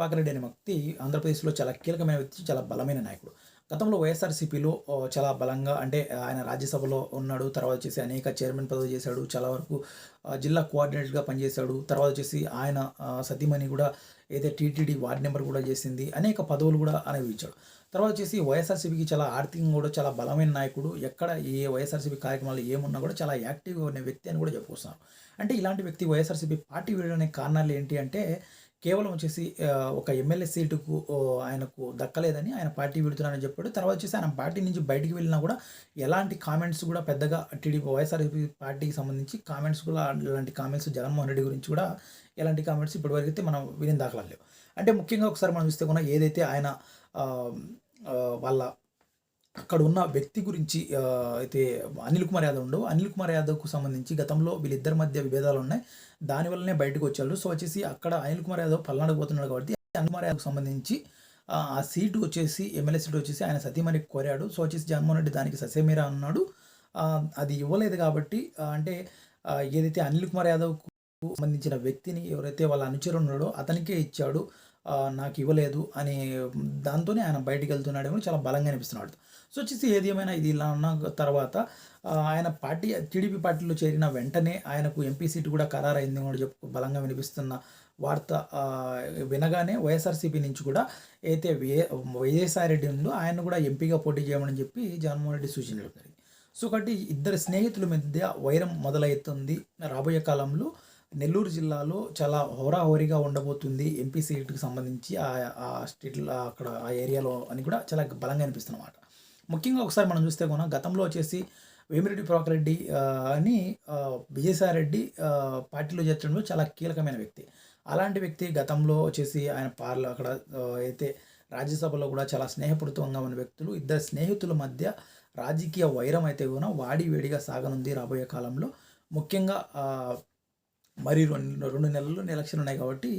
ప్రభాకర్ రెడ్డి అనే వ్యక్తి ఆంధ్రప్రదేశ్లో చాలా కీలకమైన వ్యక్తి చాలా బలమైన నాయకుడు. గతంలో వైఎస్ఆర్సీపీలో చాలా బలంగా అంటే ఆయన రాజ్యసభలో ఉన్నాడు తర్వాత వచ్చేసి అనేక చైర్మన్ పదవి చేశాడు చాలా వరకు జిల్లా కోఆర్డినేటర్గా పనిచేశాడు తర్వాత వచ్చేసి ఆయన సతీమణి కూడా ఏదైతే టీటీడీ వార్డ్ నెంబర్ కూడా చేసింది అనేక పదవులు కూడా అనుభవించాడు తర్వాత వచ్చేసి వైఎస్ఆర్సీపీకి చాలా ఆర్థికంగా కూడా చాలా బలమైన నాయకుడు ఎక్కడ ఏ వైఎస్ఆర్సీపీ కార్యక్రమాలు ఏమున్నా కూడా చాలా యాక్టివ్గా ఉన్న వ్యక్తి అని కూడా చెప్పుకొస్తున్నాను అంటే ఇలాంటి వ్యక్తి వైఎస్ఆర్సీపీ పార్టీ వీడడానికి కారణాలు ఏంటి అంటే కేవలం వచ్చేసి ఒక ఎమ్మెల్యే సీటుకు ఆయనకు దక్కలేదని ఆయన పార్టీ వీడుతున్నానని చెప్పాడు. తర్వాత వచ్చేసి ఆయన పార్టీ నుంచి బయటికి వెళ్ళినా కూడా ఎలాంటి కామెంట్స్ కూడా పెద్దగా టీడీపీ వైఎస్ఆర్సీపీ పార్టీకి సంబంధించి కామెంట్స్ కూడా అలాంటి కామెంట్స్ జగన్మోహన్ రెడ్డి గురించి కూడా ఎలాంటి కామెంట్స్ ఇప్పటివరకు అయితే మనం విని దాఖలా అంటే ముఖ్యంగా ఒకసారి మనం చూస్తే కూడా ఏదైతే ఆయన వాళ్ళ అక్కడ ఉన్న వ్యక్తి గురించి అయితే అనిల్ కుమార్ యాదవ్ ఉండవు. అనిల్ కుమార్ యాదవ్కు సంబంధించి గతంలో వీళ్ళిద్దరి మధ్య విభేదాలు ఉన్నాయి. దానివల్లనే బయటకు వచ్చాడు సో వచ్చేసి అక్కడ అనిల్ కుమార్ యాదవ్ పల్నాడు పోతున్నాడు కాబట్టి అనిల్ కుమార్ యాదవ్కు సంబంధించి ఆ, సీటు వచ్చేసి ఎమ్మెల్యే సీటు వచ్చేసి ఆయన సతీమణికి కోరాడు. సో వచ్చేసి జగన్మోహన్ రెడ్డి దానికి ససేమీరా అన్నాడు. అది ఇవ్వలేదు కాబట్టి అంటే ఏదైతే అనిల్ కుమార్ యాదవ్కు సంబంధించిన వ్యక్తిని ఎవరైతే వాళ్ళ అనుచరుడు ఉన్నాడో అతనికే ఇచ్చాడు. నాకు ఇవ్వలేదు అని దాంతోనే ఆయన బయటికి వెళ్తున్నాడేమో చాలా బలంగా అనిపిస్తున్నాడు. సో వచ్చేసి ఏది ఏమైనా ఇది ఇలా ఉన్న తర్వాత ఆయన పార్టీ టీడీపీ పార్టీలో చేరిన వెంటనే ఆయనకు ఎంపీ సీటు కూడా ఖరారైంది కూడా చెప్పు బలంగా వినిపిస్తున్న వార్త వినగానే వైఎస్ఆర్సీపీ నుంచి కూడా అయితే వే విజయసాయి రెడ్డి ఉందో ఆయన కూడా ఎంపీగా పోటీ చేయమని చెప్పి జగన్మోహన్ రెడ్డి సూచనలు జరిగింది. సో కాబట్టి ఇద్దరు స్నేహితుల మధ్య వైరం మొదలవుతుంది రాబోయే కాలంలో. నెల్లూరు జిల్లాలో చాలా హోరాహోరీగా ఉండబోతుంది ఎంపీ సీట్కి సంబంధించి ఆ స్టేట్లో అక్కడ ఆ ఏరియాలో అని కూడా చాలా బలంగా అనిపిస్తున్నమాట ముఖ్యంగా ఒకసారి మనం చూస్తే కూడా గతంలో వచ్చేసి వేమిరెడ్డి ప్రభాకర్ అని విజయసాయి రెడ్డి పార్టీలో చేర్చడంలో చాలా కీలకమైన వ్యక్తి. అలాంటి వ్యక్తి గతంలో వచ్చేసి ఆయన పార్ల అక్కడ అయితే రాజ్యసభలో కూడా చాలా స్నేహపూరితంగా ఉన్న వ్యక్తులు ఇద్దరు స్నేహితుల మధ్య రాజకీయ వైరం అయితే కూడా వాడి వేడిగా సాగనుంది రాబోయే కాలంలో. ముఖ్యంగా మరి రెండు రెండు నెలల్లో ఎలక్షన్ ఉన్నాయి కాబట్టి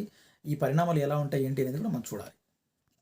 ఈ పరిణామాలు ఎలా ఉంటాయి ఏంటి అనేది కూడా మనం చూడాలి.